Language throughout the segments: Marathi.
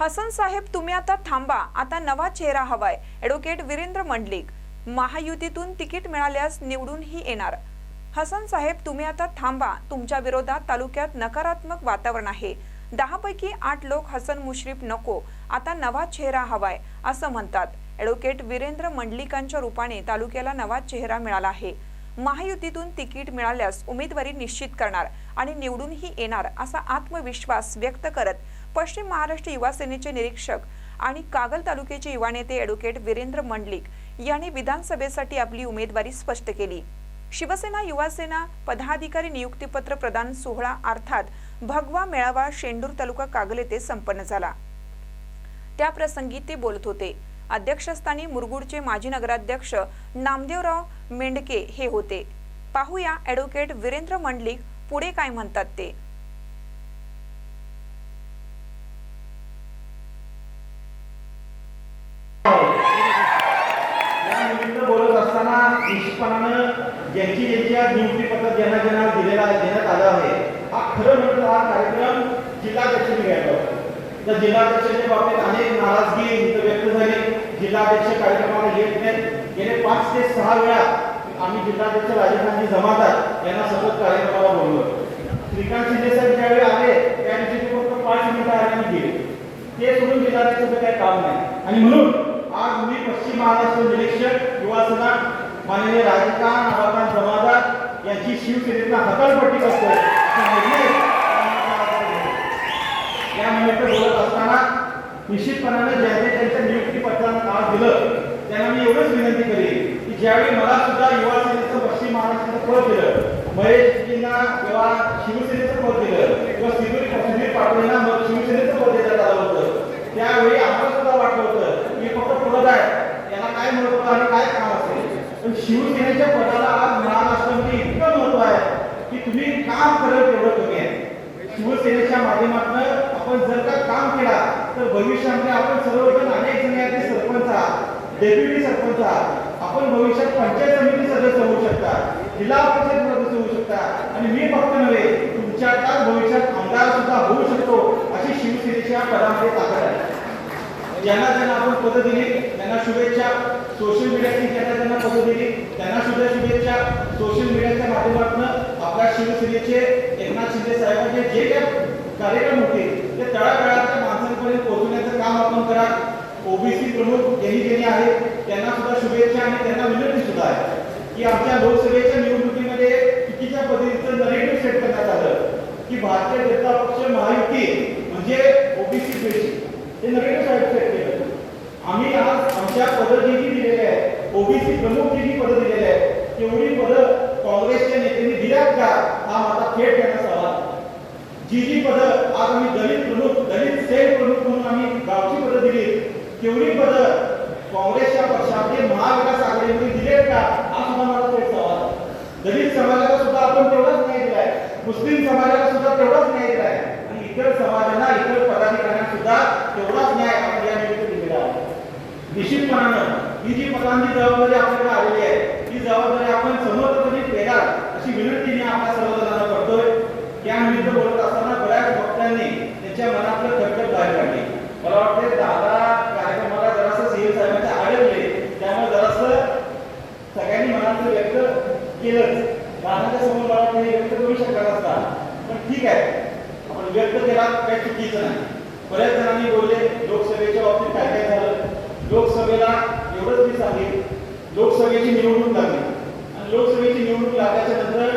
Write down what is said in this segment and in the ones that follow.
हसन साहेब तुम्ही आता थांबा. आता नवा चेहरा हवाय. ॲडव्होकेट वीरेंद्र मंडलिक. महायुतीतून तिकीट मिळाल्यास निवडूनही येणार. हसन साहेब तुम्ही आता थांबा. तुमच्या विरोधात तालुक्यात नकारात्मक वातावरण आहे. दहा पैकी आठ लोक हसन मुश्रीफ नको. आता नवा चेहरा हवाय असं म्हणतात. ॲडव्होकेट वीरेंद्र मंडलिकांच्या रूपाने तालुक्याला नवा चेहरा मिळाला आहे. महायुतीतून तिकीट मिळाल्यास उमेदवारी निश्चित करणार आणि निवडूनही येणार असा आत्मविश्वास व्यक्त करत पश्चिम महाराष्ट्र युवा सेनेचे निरीक्षक आणि कागल तालुक्याचे युवा नेते ॲडव्होकेट वीरेंद्र मंडलिक यांनी विधानसभेसाठी आपली उमेदवारी स्पष्ट केली. शिवसेना युवा सेना पदाधिकारी नियुक्तीपत्र प्रदान सोहळा अर्थात भगवा मेळावा शेंडूर तालुका कागल येथे संपन्न झाला. त्याप्रसंगी ते बोलत होते. अध्यक्षस्थानी मुरगुडचे माजी नगराध्यक्ष नामदेवराव मेंढके हे होते. पाहूया ॲडव्होकेट वीरेंद्र मंडलिक पुढे काय म्हणतात ते. ज्यांची नियुक्ती पत्र ज्यांना ज्यांना दिलेला देण्यात आला आहे हा खरं म्हटलं हा कार्यक्रम जिल्हाध्यक्षांनी घ्यायला होता. तर जिल्हाध्यक्षांच्या बाबतीत अनेक नाराजगी व्यक्त झाली. जिल्हाध्यक्ष कार्यक्रमाला येत नाहीत. गेले पाच ते सहा वेळा आम्ही जिल्हाध्यक्ष राजस्थानजी जमादार यांना सतत कार्यक्रमाला बोललो. श्रीकांत शिंदे साहेब ज्यावेळी आले त्या दिवशी ते फक्त पाच मिनिटं आले गेले. ते सोडून जिल्हाध्यक्षाचं काही काम नाही. आणि म्हणून आज मी पश्चिम महाराष्ट्र निरीक्षक युवा सेना माननीय राजकांत आबाकांत जमादार यांची शिवसेनेचा हकालपट्टी करतो. यानिमित्त निमित्त बोलत असताना निश्चितपणाने ज्यांनी त्यांच्या नियुक्तीपत्रानं नाव दिलं. त्यांना मी एवढंच विनंती करेन की ज्यावेळी मला सुद्धा युवा सेनेचं पश्चिम महाराष्ट्राचं पद दिलं महेशजींना किंवा शिवसेनेचं पद दिलं किंवा सिद्धूर सुधीर पाटोळेंना मग शिवसेनेचं पद देण्यात आलं होतं. त्यावेळी आम्हाला सुद्धा वाटलं होतं की फक्त पद आहे. यांना काय महत्त्व आणि काय काम पण शिवसेनेच्या पदाला आज मिळालं असतं म्हणजे इतकं महत्त्व आहे की तुम्ही काम करत तेवढं कमी आहे. शिवसेनेच्या माध्यमातून आपण जर का काम केला तर भविष्यामध्ये आपण सर्वजण अनेक जण आहेत सरपंच आहात डेप्युटी सरपंच आहात. आपण भविष्यात पंचायत समिती सदस्य होऊ शकता जिल्हा परिषद सदस्य होऊ शकता. आणि मी फक्त नव्हे तुमच्या त्या भविष्यात आमदार सुद्धा होऊ शकतो अशी शिवसेनेच्या पदामध्ये ताकद आहे. ज्यांना ज्यांना आपण पद दिली त्यांना शुभेच्छा. सोशल मीडियाची ज्यांना त्यांना पदं दिली त्यांना सुद्धा शुभेच्छा. सोशल मीडियाच्या माध्यमातून आपल्या शिवसेनेचे एकनाथ शिंदे साहेबांचे जे काही कार्यक्रम होते ते तळागाळातल्या माणसांपर्यंत पोहोचवण्याचं काम आपण करा. ओबीसी प्रमुख यांनी गेले आहेत त्यांना सुद्धा शुभेच्छा आणि त्यांना विनंती सुद्धा आहे की आमच्या लोकसभेच्या निवडणुकीमध्ये चुकीच्या पद्धतीचं नरेटिव्ह सेट करण्यात आलं की भारतीय जनता पक्ष महायुती म्हणजे ओबीसी पेशी हे नरेटिव्ह साईड सेट केलं. आम्ही आज आमच्या पदं जी जी दिलेली आहे ओबीसी प्रमुख जी जी पदं दिलेली आहे तेवढी पदं काँग्रेसच्या नेत्यांनी दिल्यात का? हा माझा थेट त्यांना सवाल. जी जी पदं आज आम्ही दलित प्रमुख दलित सेल प्रमुख म्हणून आम्ही गावची पदं दिली तेवढी पदं काँग्रेसच्या पक्षामध्ये महाविकास आघाडीमध्ये दिलेत का हा सुद्धा माझा थेट सवाल आहे. दलित समाजाला सुद्धा आपण तेवढाच न्याय दिलाय मुस्लिम समाजाला सुद्धा तेवढाच न्याय दिलाय आणि इतर समाजांना इतर पदाधिकाऱ्यांना सुद्धा तेवढाच न्याय आपण या निमित्त दिलेला आहे निश्चितपणानं ही जी पदांची जबाबदारी आपल्याकडे आलेली आहे ही जबाबदारी आपण समर्थपणे पेला अशी विनंती मी आपल्या सर्वजणांना करतोय. त्यानिमित्त बोलत असताना बऱ्याच वक्त्यांनी त्यांच्या मनातलं कर्तव्य बाहेर काढले. मला वाटतं दादा कार्यक्रमाला जरासं सीएम साहेबांच्या आढळले त्यामुळे जरासं सगळ्यांनी मनातलं व्यक्त केलंच. दादाच्या समोर मला वाटतं हे व्यक्त करू शकत असता पण ठीक आहे आपण व्यक्त केला काही चुकीचं नाही. बऱ्याच जणांनी बोलले लोकसभेच्या बाबतीत काय काय झालं? लोकसभेला एवढंच मी सांगेन लोकसभेची निवडणूक लागली. आणि लोकसभेची निवडणूक लागल्याच्या नंतर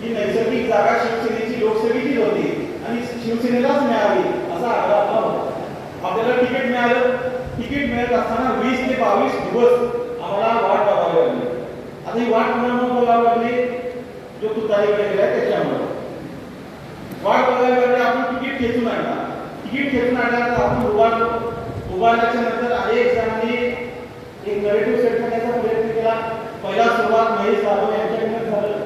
ही नैसर्गिक जागा शिवसेनेची लोकसभेचीच होती आणि शिवसेनेलाच मिळावी असा आग्रह आपला होता. आपल्याला तिकीट मिळालं. तिकीट मिळत असताना वीस ते बावीस दिवस आम्हाला वाट बघावी लागली. आता ही वाट कोणामुळे बघावी लागली. जो तुतारीकडे गेला त्याच्यामुळे. वाट बघावी लागली आपण तिकीट खेचून आणला तिकीट खेचून आणल्यानंतर आपण उभारलो उभारल्याच्या नंतर अनेक जणांनी एक नरेटिव्ह सेट करण्याचा प्रयत्न केला. पहिला सुरुवात महेश जाधव यांच्याकडनं झालं.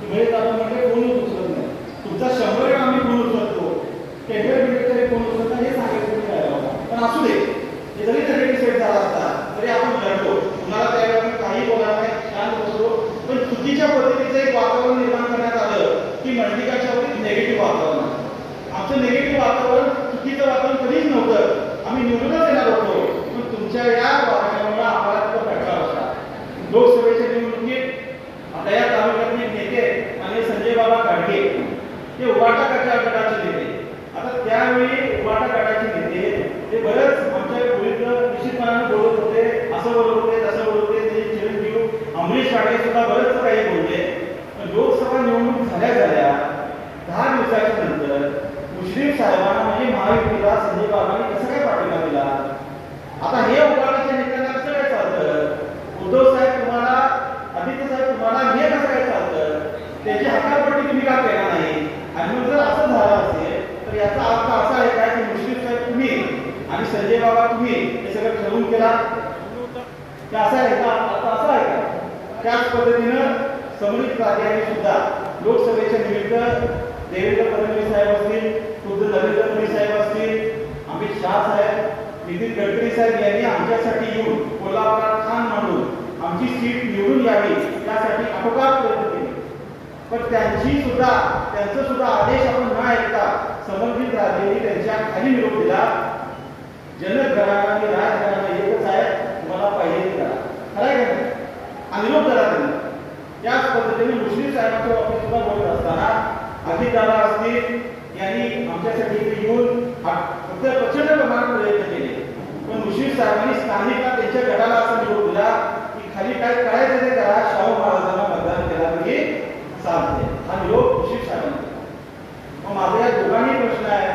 की महेश जाधव म्हणजे कोणी उचलत नाही. तुमचा शंभर वेळा आम्ही फोन उचलतो टेंडर बिल्डर तरी फोन उचलत नाही हे सांगायचं मी राहिलो होता. पण असू दे हे जरी नरेटिव्ह सेट झाला असता तरी आपण लढतो तुम्हाला त्यावेळेला काही बोलायला नाही शांत बसतो पण चुकीच्या पद्धतीचं एक वातावरण निर्माण करण्यात आलं की मंडिकाच्या बाबतीत निगेटिव्ह वातावरण आमचं निगेटिव्ह वातावरण चुकीचं वातावरण कधीच नव्हतं संजय बाबा तुम्ही हे सगळं ठरवून केला ते असं आहे का आता असं आहे का त्याच पद्धतीनं समृद्ध सुद्धा लोकसभेच्या निमित्त देवेंद्र फडणवीस साहेब असतील खुद्द नरेंद्र मोदी साहेब असतील अमित शहा साहेब नितीन गडकरी साहेब यांनी आमच्यासाठी येऊन कोल्हापुरात ठाण मांडून आमची सीट निवडून यावी यासाठी आटोकाट प्रयत्न केले. पण त्यांची सुद्धा त्यांचं सुद्धा आदेश आपण न ऐकता संबंधित राज्यांनी त्यांच्या खाली निरोप दिला. जनक घराला राजघराणा एकच आहे तुम्हाला पाहिजे ते करा खरं आहे का नाही? हा निरोप दिला त्यांनी त्याच पद्धतीने मुस्लिम साहेबांच्या बाबतीत सुद्धा बोलत असताना अजितदादा असतील यांनी आमच्यासाठी इथे येऊन फक्त प्रचंड प्रमाणात प्रयत्न केले. पण मुस्लिम साहेबांनी स्थानिकला त्यांच्या गटाला असं निरोप दिला की खाली काय करायचं ते करा. शाहू महाराजांना मतदान केला तरी चालते हा निरोप मुस्लिम साहेबांनी दिला. मग माझा या दोघांनी प्रश्न आहे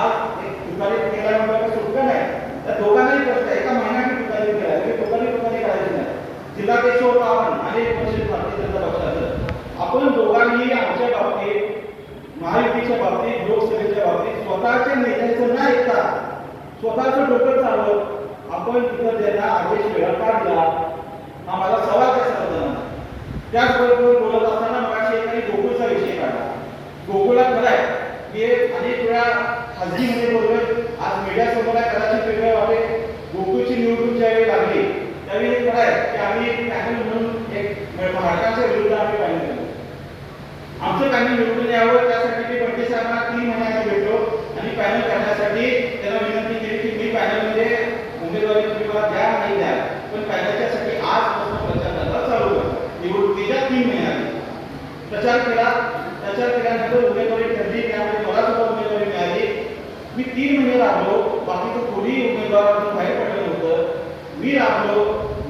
आज एक तुकारी केल्यानंतर सुटका नाही त्या दोघांनाही प्रश्न आहे एका महिन्याने तुकारी केला म्हणजे दोघांनी तुकारी करायची नाही जिल्हाध्यक्ष होतो आपण आणि परिषद भारतीय जनता पक्षाचं आपण दोघांनी आमच्या बाबतीत महायुतीच्या बाबतीत लोकसभेच्या बाबतीत स्वतःच्या नेत्यांचं न ऐकता स्वतःचं डोकं चालवत आपण तिथं त्यांना आदेश वेळा काढला हा माझा सवाल त्या सर्वजणांना त्याचबरोबर बोलत असताना मगाशी एकाने गोकुळचा विषय काढला गोकुळा खरं आहे की अनेक वेळा खाजगीमध्ये बोललोय आज मीडियासमोर आहे कदाचित वेगळं वाटेल गोकुळची निवडणूक ज्यावेळी लागली त्यावेळी हे खरं आहे की आम्ही पॅनल म्हणून एक महाराष्ट्राच्या विरुद्ध आम्ही पॅनल केलं आमचं पॅनल निवडून यावं त्यासाठी मी बंडे साहेबांना तीन महिन्याने भेटलो आणि पॅनल करण्यासाठी त्यांना विनंती केली की मी पॅनलमध्ये उमेदवारी तुम्ही मला द्या नाही द्या पण पॅनलच्यासाठी आजपासून प्रचार करायला चालू करा निवडणुकीच्या तीन महिन्यात प्रचार केला प्रचार केल्यानंतर उमेदवारी ठरली त्यामुळे मला सुद्धा उमेदवारी मिळाली. मी तीन महिने राबलो बाकीचं कोणी उमेदवार बाहेर पडलं नव्हतं. मी राबलो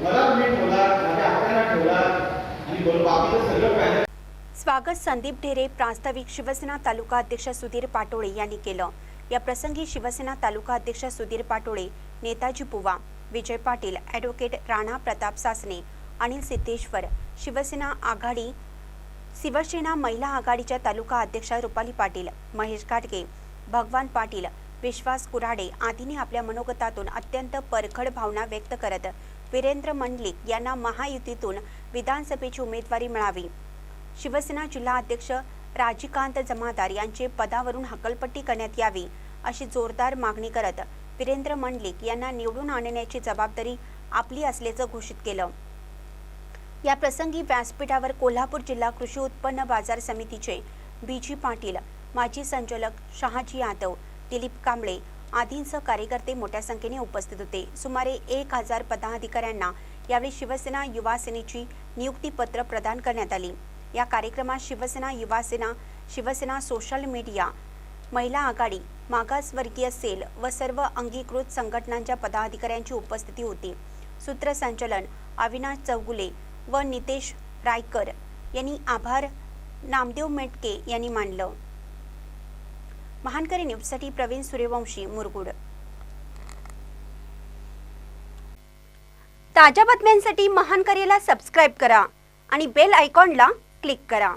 मला तुम्ही ठेवला माझ्या हाताला ठेवला आणि बोल बाकीचं सगळं पॅनल स्वागत संदीप ढेरे प्रास्ताविक शिवसेना तालुका अध्यक्ष सुधीर पाटोळे यांनी केलं. या प्रसंगी शिवसेना तालुका अध्यक्ष सुधीर पाटोळे नेताजी पुवा विजय पाटील ॲडव्होकेट राणा प्रताप सासने अनिल सिद्धेश्वर शिवसेना आघाडी शिवसेना महिला आघाडीच्या तालुका अध्यक्षा रुपाली पाटील महेश घाटगे भगवान पाटील विश्वास कुऱ्हाडे आदींनी आपल्या मनोगतातून अत्यंत परखड भावना व्यक्त करत वीरेंद्र मंडलिक यांना महायुतीतून विधानसभेची उमेदवारी मिळावी. शिवसेना जिल्हा अध्यक्ष राजीकांत जमादार यांचे पदावरून हकलपट्टी करण्यात यावी अशी जोरदार मागणी करत वीरेंद्र मंडलिक यांना निवडून आणण्याची जबाबदारी आपली असल्याचं घोषित केलं. या प्रसंगी व्यासपीठावर कोल्हापूर जिल्हा कृषी उत्पन्न बाजार समितीचे बी जी पाटील माजी संचालक शहाजी यादव दिलीप कांबळे आदींसह कार्यकर्ते मोठ्या संख्येने उपस्थित होते. सुमारे एक हजार पदाधिकाऱ्यांना यावेळी शिवसेना युवा सेनेची नियुक्तीपत्र प्रदान करण्यात आली. या कार्यक्रमात शिवसेना युवा सेना शिवसेना सोशल मीडिया महिला आघाडी मागासवर्गीय सेल व सर्व अंगीकृत संघटनांच्या पदाधिकाऱ्यांची उपस्थिती होती. सूत्रसंचालन अविनाश चौगुले व नितेश रायकर यांनी आभार नामदेव मेटके यांनी मानलं. महानकरी न्यूजसाठी प्रवीण सूर्यवंशी मुरगुड. ताज्या बातम्यांसाठी महानकरीला सबस्क्राईब करा आणि बेल आयकॉनला क्लिक करा.